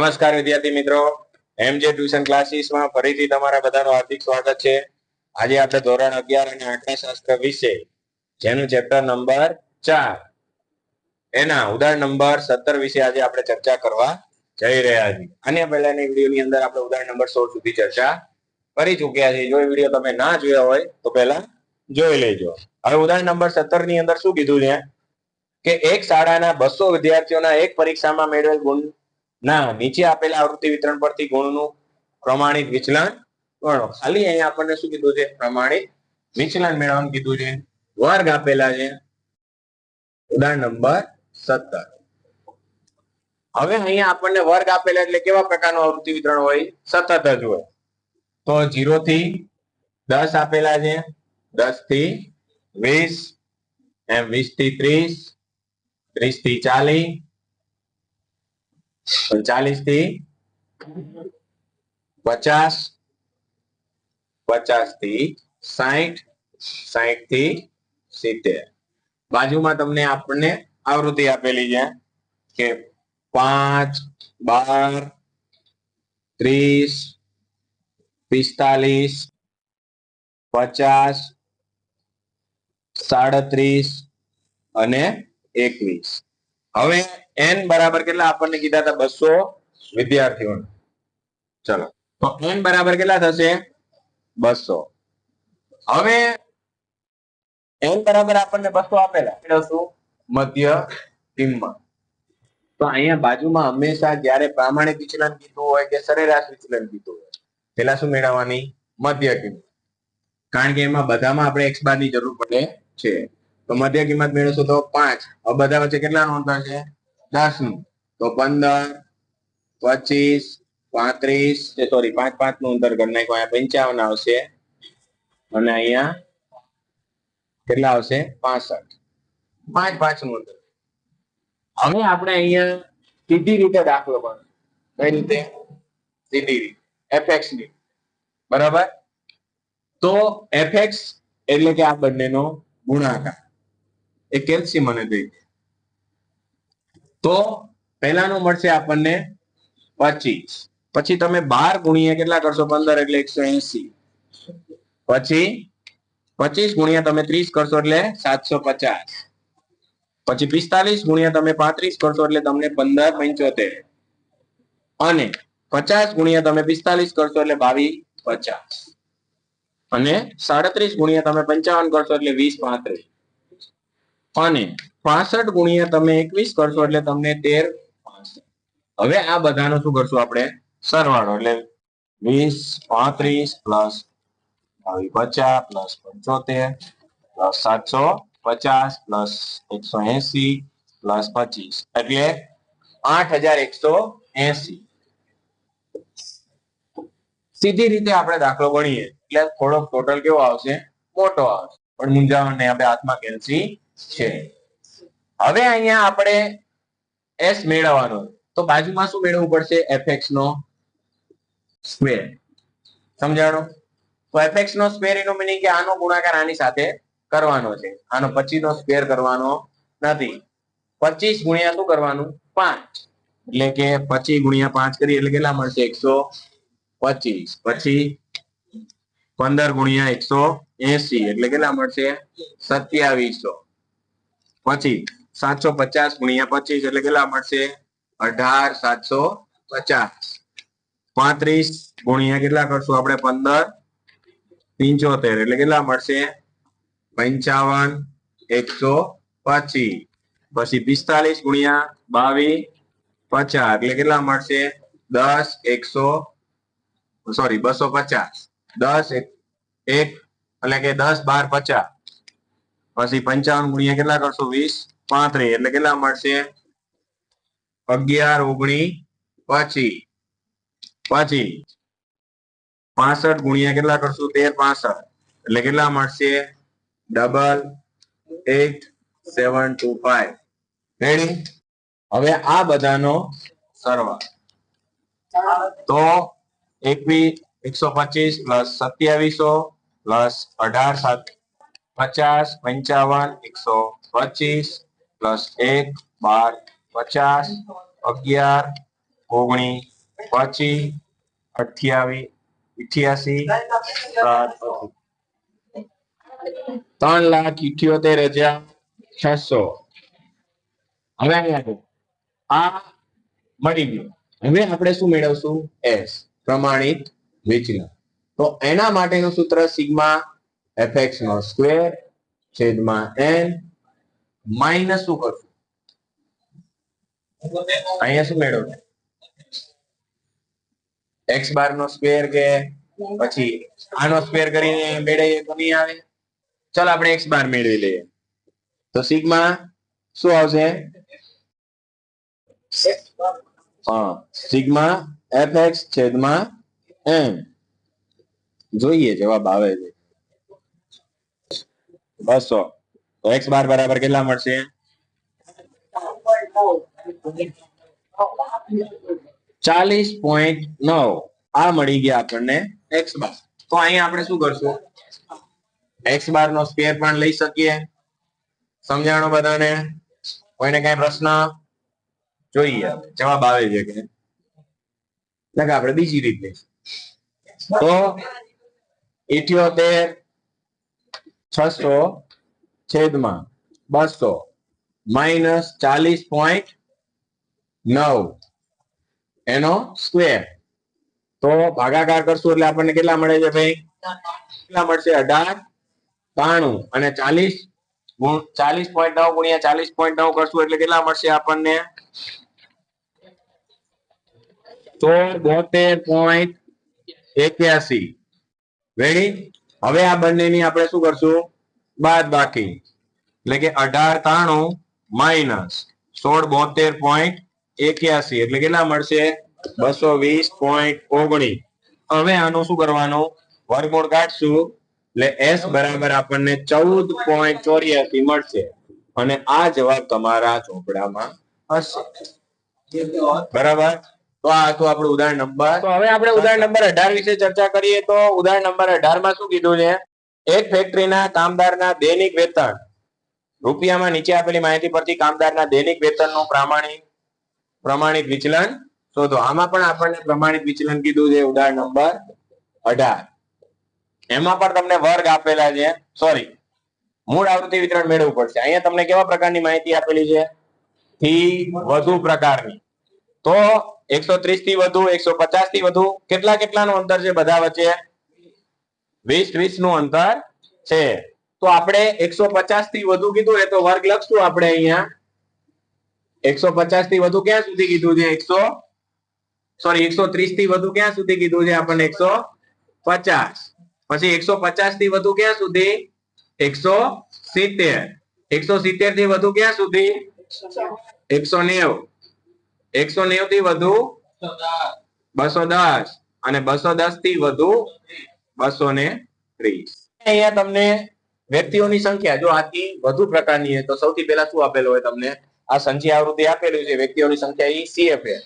નમસ્કાર વિદ્યાર્થી મિત્રો. એમજે ટ્યુશન ક્લાસીસમાં ફરીથી તમારા બધાનું હાર્દિક સ્વાગત છે. આજે આપણે ધોરણ અગિયાર અને આંકડા શાસ્ત્ર વિશે, જેનું ચેપ્ટર નંબર ચાર. એના ઉદાહરણ નંબર સત્તર વિશે આજે આપણે ચર્ચા કરવા જઈ રહ્યા છીએ. અને પહેલાની વિડીયોની અંદર આપણે ઉદાહરણ નંબર સોળ સુધી ચર્ચા કરી ચૂક્યા છીએ. જો એ વીડિયો તમે ના જોયા હોય, તો પહેલા જોઈ લેજો. હવે ઉદાહરણ નંબર સત્તરની અંદર શું કીધું છે? કે એક શાળાના બસો વિદ્યાર્થીઓના એક પરીક્ષામાં મેળવેલ ગુણ ના, નીચે આપેલા આવૃત્તિ વિતરણ પરથી ગુણનું પ્રમાણિત વિચલન ગણો. ખાલી અહીંયા આપણને શું કીધું છે? પ્રમાણિત વિચલન મેળવવાનું કીધું છે. વર્ગ આપેલા છે. ઉદાહરણ નંબર સત્તર. હવે અહીંયા આપણને વર્ગ આપેલા એટલે કેવા પ્રકારનું આવૃત્તિ વિતરણ હોય? સતત જ હોય. તો જીરો થી દસ આપેલા છે. દસથી વીસ, એમ વીસથી ત્રીસ ત્રીસથી ચાલીસ ચાલીસથી પચાસ પચાસથી સાઠ સાઠથી સિત્તેર. બાજુમાં તમને આપણને આવૃત્તિ આપેલી છે કે પાંચ, બાર, ત્રીસ, પિસ્તાલીસ, પચાસ, સાડત્રીસ અને એકવીસ. હવે એન બરાબર કેટલા આપણને કીધા હતા? બસો વિદ્યાર્થીઓ ચલો. તો એન બરાબર કેટલા થશે? બસો. હવે એન બરાબર આપણને બસો આપેલા. મધ્ય કિંમત તો અહીંયા બાજુમાં હંમેશા જ્યારે પ્રામાણિક વિચલન કીધું હોય કે સરેરાશ વિચલન કીધું હોય પેલા શું મેળવવાની? મધ્ય કિંમત કારણ કે એમાં બધામાં આપણે એક્સ બારની જરૂર પડે છે. તો મધ્ય કિંમત મેળવશું તો પાંચ. હવે બધા વચ્ચે કેટલાનું અંતર છે? દસનું. તો પંદર, પચીસ, પાંત્રીસ. સોરી પાંચ પાંચનું અંતર કરી નાખો અહીંયા પંચાવન આવશે. અને અહીંયા કેટલા આવશે? પાસઠ. પાંચ પાંચનું અંતર. હવે આપણે અહીંયા સીધી રીતે દાખલો પણ કઈ રીતે? સીધી રીતે. એફએક્સની. બરાબર? તો એફએક્સ એટલે કે આ બંનેનો ગુણાકાર. એ કેલ્શિયમ અને દઈ દે તો પહેલાનું મળશે આપણને પચીસ. પછી તમે બાર ગુણ્યા કેટલા કરશો? પંદર એટલે એકસો એસી. પછી પચીસ ગુણ્યા તમે ત્રીસ કરશો એટલે સાતસો પચાસ. પછી પિસ્તાલીસ ગુણ્યા તમે પાંત્રીસ કરશો એટલે તમને પંદર પંચોતેર. અને પચાસ ગુણ્યા તમે પિસ્તાલીસ કરશો એટલે બાવીસ પચાસ. અને સાડત્રીસ ગુણ્યા તમે પંચાવન કરશો એટલે વીસ પાંત્રીસ. અને પાસઠ ગુણ્યા તમે એકવીસ કરશો એટલે તમને તેર હવે આ બધાનો શું કરશું આપણે? સરવાળો. એટલે વીસ, પાંત્રીસ પ્લસ પચાસ પ્લસ પંચોતેર પ્લસ સાતસો પચાસ પ્લસ એકસો એસી પ્લસ પચીસ. એટલે આઠ હજાર એકસો એસી. સીધી રીતે આપણે દાખલો ગણીએ. એટલે થોડોક ટોટલ કેવો આવશે? મોટો આવશે. પણ મૂંઝાવણ આપણે હાથમાં કેલ્સી છે. હવે અહીંયા આપણે એસ મેળવવાનો. તો બાજુમાં શું મેળવવું પડશે? એફએક્સ નો સ્ક્વેર સમજાણો? તો એફએક્સ નો સ્ક્વેર એનો મિનિંગ કે આનો ગુણાકાર આની સાથે કરવાનો છે. આનો પચીસ નો સ્ક્વેર કરવાનો નથી. પચીસ ગુણ્યા શું કરવાનું? પાંચ. એટલે કે પચીસ ગુણ્યા પાંચ કરીએ એટલે કેટલા મળશે? એકસો પચીસ. પછી પંદર ગુણ્યા એકસો એસી. એટલે કેટલા મળશે? સત્યાવીસો. પછી સાતસો પચાસ ગુણ્યા પચીસ એટલે કેટલા મળશે? અઢાર, સાતસો પચાસ. પાંત્રીસ ગુણ્યા કેટલા કરશું આપણે? પંદર. પિંચોતેર એટલે કેટલા મળશે? પંચાવન, એકસો પચીસ. પછી પિસ્તાલીસ ગુણ્યા બાવીસ, પચાસ એટલે કેટલા મળશે? દસ, એકસો, સોરી, બસો પચાસ. દસ એક, એટલે કે દસ બાર પચાસ. પછી પંચાવન ગુણ્યા કેટલા કરશો? વીસ? પાંત્રીસ. એટલે કેટલા મળશે? અગિયાર ઓગણી પછી પછી પાસઠ ગુણ્યા કેટલા કરશું? તેર પાસઠ. એટલે કેટલા મળશે? Double eight seven two five. Ready હવે આ બધાનો સરવાળો. તો એકવીસ એકસો પચીસ પ્લસ સત્યાવીસો પ્લસ અઢાર સાત પચાસ, પંચાવન, એકસો પચીસ, પ્લસ એક, બાર, પચાસ, અગિયાર, ઓગણી, પચી અઠ્યાવીસ ઇઠ્યાસી ત્રણ લાખ ઇઠ્યોતેર હજાર છસો. હવે અહીંયા આ મળી ગયું. હવે આપણે શું મેળવશું? એસ. પ્રમાણિત વિચલન. તો એના માટેનું સૂત્ર સિગ્મા એફએક્સ નો સ્ક્વેર છેદમાં એન માઇનસ શું કરશું? અહીંયા શું મેળવશું? એક્સ બાર નો સ્ક્વેર કે પછી આનો સ્ક્વેર કરીને મેળવીએ તો નહીં આવે? ચલો આપણે એક્સ બાર મેળવી લઈએ. તો સિગ્મા શું આવશે? હા, સિગ્મા એફ એક્સ છેદમાં એમ જોઈએ, જવાબ આવે છે. બસો. તો એક્સ બાર બરાબર કેટલા મળશે? ચાલીસ પોઈન્ટ નવ. આ મળી ગયા આપણને એક્સ બાર. તો અહીંયા આપણે શું કરશું? એક્સ બાર નો સ્કેર પણ લઈ શકીએ. સમજાણો બધાને? કોઈને કઈ પ્રશ્ન? જોઈએ. જવાબ આવે છે કે? આપણે બીજી રીત તો, ઇઠ્યોતેર છસો છેદમાં બસો માઇનસ ચાલીસ પોઈન્ટ નવ. એનો સ્ક્વેર. તો ભાગાકાર કરશું એટલે આપણને કેટલા મળે છે ભાઈ? કેટલા મળશે? અઢાર, બાણું અને ચાલીસ ચાલીસ પોઈન્ટ નવ ગુણ્યા ચાલીસ પોઈન્ટ નવ કરશું એટલે કેટલા મળશે આપણને? તો બોતેર પોઈન્ટ એક્યાસી. રેડી હવે આ બંનેની આપણે શું કરશું? બાદ બાકી. એટલે કે અઢાર ત્રાણું માઇનસ સોળ બોતેર પોઈન્ટ એક્યાસી. એટલે કેટલા મળશે? બસો વીસ પોઈન્ટ ઓગણીસ હવે આનું શું કરવાનું? વર્ગમૂળ કાઢશું. એટલે એસ બરાબર આપણને ચૌદ પોઈન્ટ ચોર્યાસી મળશે. અને આ જવાબ તમારા ચોપડામાં હશે. બરાબર? તો આ હતું આપણું ઉદાહરણ નંબર. તો હવે આપણે ઉદાહરણ નંબર અઢાર વિશે ચર્ચા કરીએ તો ઉદાહરણ નંબર અઢારમાં શું કીધું છે? એક ફેક્ટરીના કામદારના દૈનિક વેતન. રૂપિયામાં નીચે આપેલી માહિતી પરથી કામદારના દૈનિક વેતનનું પ્રમાણિત પ્રમાણિત વિચલન શોધો. આમાં પણ આપણને પ્રમાણિત વિચલન કીધું છે ઉદાહરણ નંબર અઢાર. એમાં પણ તમને વર્ગ આપેલા છે. સોરી મૂળ આવૃત્તિ વિતરણ મેળવવું પડશે. અહીંયા તમને કેવા પ્રકારની માહિતી આપેલી છે? થી વધુ પ્રકારની. તો એકસો ત્રીસથી વધુ, એકસો પચાસથી વધુ, કેટલા કેટલાનું અંતર છે બધા વચ્ચે? વીસ વીસનું અંતર છે. તો આપણે એકસો પચાસથી વધુ કીધું એ તો વર્ગ લખશું આપણે અહીંયા. એકસો પચાસથી વધુ ક્યાં સુધી કીધું છે? એકસો સોરી એકસો ત્રીસથી વધુ ક્યાં સુધી કીધું છે આપણને? એકસો પચાસ. પછી એકસો પચાસથી વધુ ક્યાં સુધી? એકસો સિત્તેર. એકસો સિત્તેરથી વધુ ક્યાં સુધી? એકસો નેવું. એકસો નેવું થી વધુ બસો દસ. અને બસો દસથી વધુ બસો ને ત્રીસ. અહીંયા તમને વ્યક્તિઓની સંખ્યા, જો આથી વધુ પ્રકારની હોય તો સૌથી પહેલા શું આપેલું હોય તમને? આ સંચય આવૃત્તિ આપેલું છે, વ્યક્તિઓની સંખ્યા એ સીએફ છે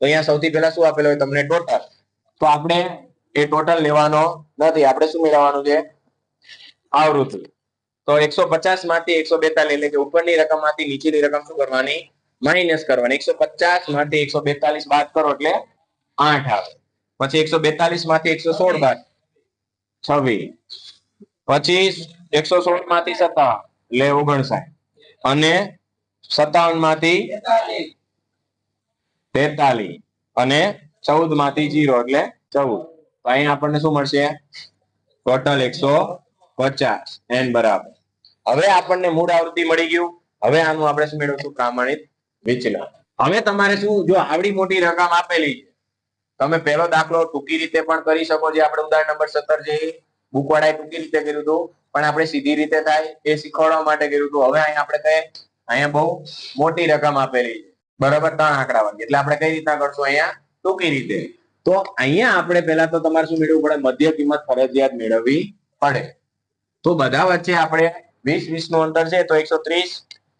તો અહીંયા સૌથી પહેલા શું આપેલું હોય તમને? ટોટલ. તો આપણે એ ટોટલ લેવાનો નથી, આપણે શું મેળવવાનું છે? આવૃત્તિ. તો એકસો પચાસમાંથી એકસો બેતાલીસ એટલે કે ઉપરની રકમમાંથી નીચેની રકમ શું કરવાની? માઇનસ કરવાની. એકસો પચાસમાંથી એકસો બેતાલીસ બાદ કરો એટલે આઠ આવે. પછી એકસો બેતાલીસમાંથી એકસો સોળ બાદ. છવ્વીસ. પછી એકસો સોળમાંથી સત્તાવન. એટલે ઓગણસાઠ. અને સત્તાવનમાંથી તેતાલીસ અને ચૌદમાંથી જીરો એટલે ચૌદ. તો અહીંયા આપણને શું મળશે? ટોટલ એકસો પચાસ. એન બરાબર. હવે આપણને મૂળ આવૃત્તિ મળી ગયું. હવે આનું આપણે શું મેળવશું? પ્રમાણિત વિચલન હવે તમારે શું, જો આવડી મોટી રકમ આપેલી છે, તમે પહેલો દાખલો ટૂંકી રીતે પણ કરી શકો જે આપણે ઉદાહરણ નંબર સત્તર જે બુકવાળાએ ટૂંકી રીતે કર્યું હતું, પણ આપણે સીધી રીતે થાય એ શીખવાડવા માટે કર્યું હતું. હવે અહીંયા આપણે કઈ, અહીંયા બહુ મોટી રકમ આપેલી છે. બરાબર, ત્રણ આંકડા વાગે. એટલે આપણે કઈ રીતના કરશું અહીંયા? ટૂંકી રીતે. તો અહીંયા આપણે પહેલા તો તમારે શું મેળવવું પડે? મધ્ય કિંમત ફરજિયાત મેળવવી પડે. તો બધા વચ્ચે આપણે વીસ વીસનું અંતર છે, તો એકસો ત્રીસ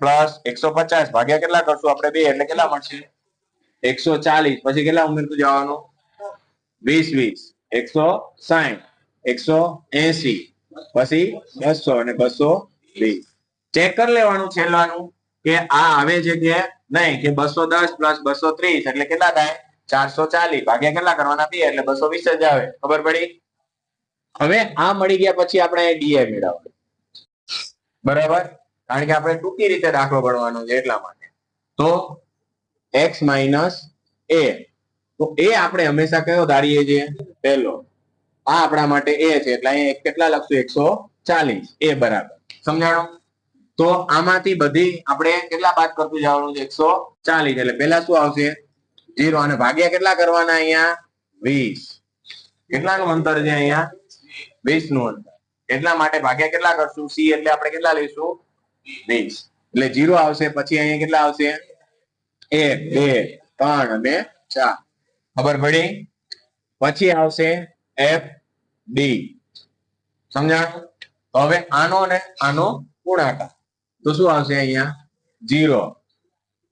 પ્લસ એકસો પચાસ. ભાગ્યા કેટલા કરશું? આપણે બે. એટલે કેટલા મળશે? એકસો ચાલીસ. પછી કેટલા ઉમેરતું જવાનું? વીસ વીસ. એકસો સાઠ એકસો એસી. પછી બસો અને બસો વીસ. ચેક કરી લેવાનું છેલ્લાનું કે આ આવે છે કે નહીં, કે બસો દસ પ્લસ બસો ત્રીસ. એટલે કેટલા થાય? ચારસો ચાલીસ. ભાગ્યા કેટલા કરવાના? બે. એટલે બસો વીસ જ આવે. ખબર પડી? હવે આ મળી ગયા પછી આપણે ડીએ મેળવવાનું. બરાબર? કારણ કે આપણે ટૂંકી રીતે દાખલો ગણવાનો છે એટલા માટે. તો એક્સ માઇનસ એ. તો એ આપણે હંમેશા કયો ધારીએ છીએ? પહેલો. આ આપણા માટે એ છે, એટલે અહીંયા કેટલા લખશું? એકસો ચાલીસ. એ બરાબર. સમજાણો? તો આમાંથી બધી આપણે કેટલા બાદ કરતું જવાનું છે? એકસો ચાલીસ. એટલે પેલા શું આવશે? જીરો. અને ભાગ્યા કેટલા કરવાના અહીંયા? વીસ. કેટલાનું અંતર છે અહીંયા? વીસનું અંતર. એટલા માટે ભાગ્યા કેટલા કરશું? સી. એટલે આપણે કેટલા લઈશું? એટલે જીરો આવશે, પછી અહીંયા કેટલા આવશે? એક, બે, ત્રણ અને ચાર. ખબર પડી? પછી આવશે એફ ડી. સમજાણું? તો હવે આનો ને આનો ગુણાકાર. તો શું આવશે અહીંયા? જીરો.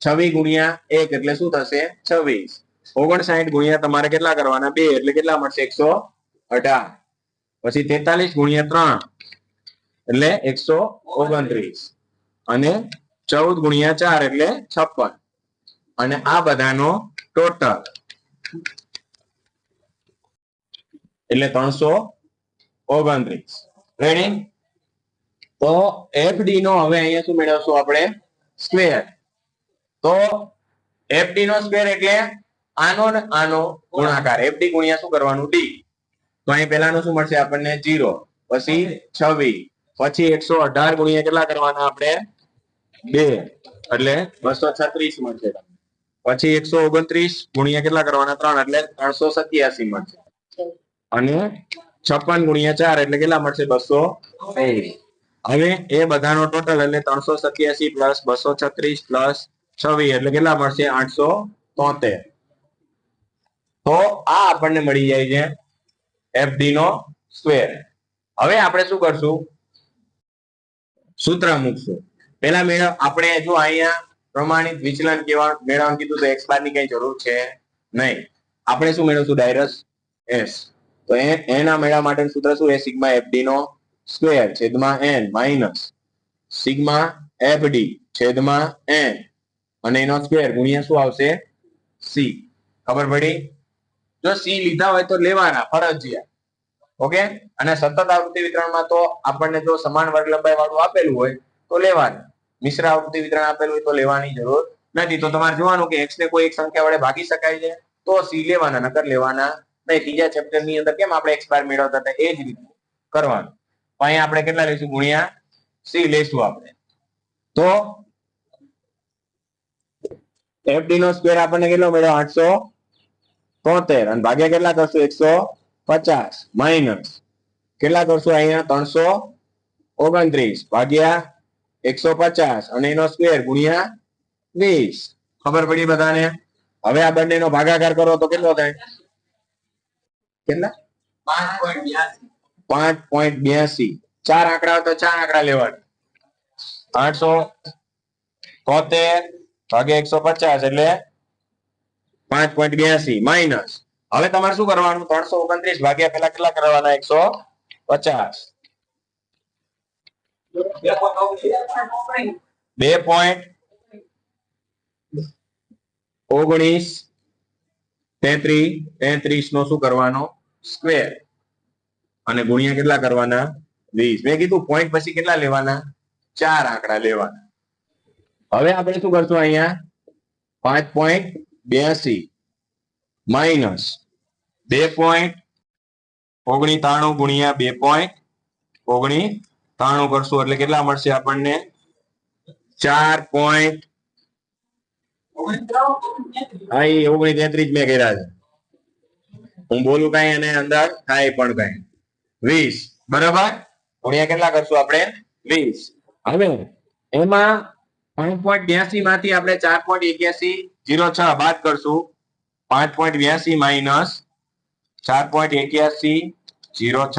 છવ્વીસ ગુણ્યા એક એટલે શું થશે? છવ્વીસ. ઓગણસાઠ ગુણ્યા તમારે કેટલા કરવાના? બે, એટલે કેટલા મળશે? એકસો અઢાર. પછી તેતાલીસ ગુણ્યા ત્રણ એટલે એકસો ઓગણત્રીસ. અને ચૌદ ગુણ્યા ચાર એટલે છપ્પન. અને આ બધાનો ટોટલ એટલે ત્રણસો ઓગણત્રીસ. રેડી તો એફડી નો હવે અહીંયા શું મેળવશું આપણે? સ્ક્વેર તો એફડી નો સ્ક્વેર એટલે આનો ને આનો ગુણાકાર. એફડી ગુણ્યા શું કરવાનું? ડી તો અહીં પહેલાનું શું મળશે આપણને? જીરો પછી છવ્વીસ. પછી એકસો અઢાર ગુણ્યા કેટલા કરવાના આપણે? બે. એટલે બસો છત્રીસ મળશે પછી એકસો ઓગણત્રીસ ગુણ્યા કેટલા કરવાના? ત્રણ. એટલે ત્રણસો સત્યાસી મળશે. અને છપ્પન ગુણ્યા ચાર એટલે કેટલા મળશે? બસો હવે એ બધાનો ટોટલ એટલે ત્રણસો સત્યાસી પ્લસ બસો છત્રીસ પ્લસ છવ્વીસ એટલે કેટલા મળશે? આઠસો તોતેર. તો આ આપણને મળી જાય છે એફડી નો સ્ક્વેર હવે આપણે શું કરશું? સૂત્ર મૂકશું. પેલા મેળવ, આપણે જો અહીંયા પ્રમાણિત વિચલન કેવા, મેળવવાનું કીધું તો એક્સ બારની કઈ જરૂર છે નહીં. આપણે શું મેળવશું? ડાયરસ એસ તો એના મેળવવા માટેનું સૂત્ર શું એ સિગ્મા એફડી નો સ્ક્વેર છેદમાં એન માઇનસ સિગ્મા એફડી છેદમાં એન અને એનો સ્ક્વેર ગુણ્યા શું આવશે? સી ખબર પડી? જો સી લીધા હોય તો લેવાના, ફરજિયાત. ઓકે અને સતત આવૃત્તિ વિતરણમાં તો આપણને જો સમાન વર્ગ લંબાઈ વાળું આપેલું હોય તો લેવાનું. મિશ્ર આવૃત્તિ વિતરણ આપેલું હોય તો લેવાની જરૂર નથી. તો તમારે જોવાનું કે એક્સ ને કોઈ એક સંખ્યા વડે ભાગી શકાય છે, તો સી લેવાના, નકર લેવાના નહીં. ત્રીજા ચેપ્ટરની અંદર કેમ આપણે એક્સપાયર મેળવતા હતા? એ જ રીતે કરવાનું. અહીંયા આપણે કેટલા લઈશું? ગુણ્યા સી લઈશું આપણે. તો એફડી નો સ્ક્વેર આપણને કેટલો મળ્યો? આઠસો તોતેર. અને ભાગ્યા કેટલા કરશું? એકસો પચાસ. માઇનસ કેટલા કરશું? અહીંયા? ત્રણસો ઓગણત્રીસ. ભાગ્યા એકસો પચાસ અને એનો સ્ક્વેર ગુણ્યા વીસ. ખબર પડી બધાને? હવે આ બંનેનો ભાગાકાર કરો તો કેટલો થાય? કેટલા? પાંચ પોઈન્ટ બ્યાસી. ચાર આંકડા તો ચાર આંકડા લેવાના. આઠસો તોતેર ભાગે એકસો પચાસ એટલે પાંચ પોઈન્ટ બ્યાસી માઇનસ હવે તમારે શું કરવાનું? ત્રણસો ઓગણત્રીસ ભાગ્યા પેલા કેટલા કરવાના? એકસો પચાસ. બે પોઈન્ટ ઓગણીસ તેત્રીસ તેત્રીસ નો શું કરવાનો? સ્ક્વેર અને ગુણ્યા કેટલા કરવાના? વીસ. મેં કીધું પોઈન્ટ પછી કેટલા લેવાના? ચાર આંકડા લેવાના. હવે આપણે શું કરશું અહીંયા? પાંચ પોઈન્ટ બ્યાસી. માઇનસ બે પોઈન્ટ ઓગણીતાણું ગુણ્યા બે પોઈન્ટ ઓગણી ત્રાણું કરશું એટલે કેટલા મળશે આપણને? ચાર પોઈન્ટ હા, એ ઓગણી તેત્રીસ મેં કર્યા છે. હું બોલું કઈ અને અંદર થાય પણ કઈ. વીસ. બરાબર? ગુણ્યા કેટલા કરશું આપણે? વીસ. હવે એમાં પાંચ પોઈન્ટ બ્યાસી માંથી આપણે ચાર પોઈન્ટ એક્યાસી, જીરો છ બાદ કરશું. પાંચ પોઈન્ટ બ્યાસી માઇનસ ચાર પોઈન્ટ એક્યાસી, જીરો છ.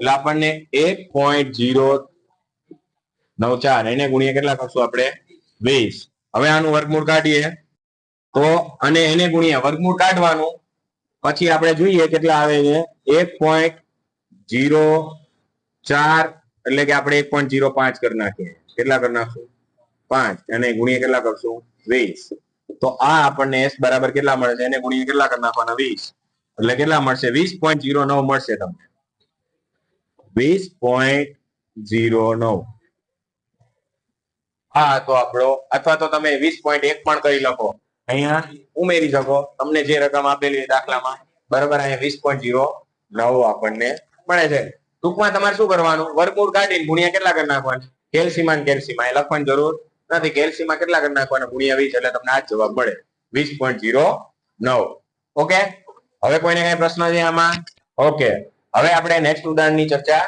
એટલે આપણને એક પોઈન્ટ જીરો નવ ચાર, એને ગુણ્યા કેટલા કરશું આપણે? વીસ. હવે આનું વર્ગમૂળ કાઢીએ. તો અને એને ગુણ્યા વર્ગમૂળ કાઢવાનું. પછી આપણે જોઈએ કેટલા આવે છે. એક પોઈન્ટ જીરો ચાર એટલે કે આપણે એક પોઈન્ટ જીરો પાંચ કરી નાખીએ. કેટલા કરી નાખશું? પાંચ. અને ગુણ્યા કેટલા કરશું? વીસ. તો આ આપણને એસ બરાબર કેટલા મળે છે? એને ગુણ્યા કેટલા કરી નાખવાના? વીસ. એટલે કેટલા મળશે? વીસ પોઈન્ટ જીરો નવ મળશે તમને. વીસ પોઈન્ટ ઝીરો નવ. આ તો આપણો, અથવા તો તમે વીસ પોઈન્ટ એક પણ કરી લખો અહીંયા ઉમેરી શકો. તમને જે રકમ આપેલી દાખલામાં, બરાબર, અહીંયા વીસ પોઈન્ટ ઝીરો નવ આપણને મળે છે. ટૂંકમાં તમારે શું કરવાનું? વર્ગમૂળ કાઢીને ગુણ્યા કેટલા કરી નાખવાના? કેલ્સીમાં કેલ્સીમાં એ લખવાની જરૂર નથી. કેલ્સીમાં કેટલા કરી નાખવાના? ગુણ્યા વીસ, એટલે તમને આ જવાબ મળે. વીસ પોઈન્ટ જીરો નવ. ઓકે? હવે કોઈને કઈ પ્રશ્ન છે આમાં? ઓકે. હવે આપણે નેક્સ્ટ ઉદાહરણની ચર્ચા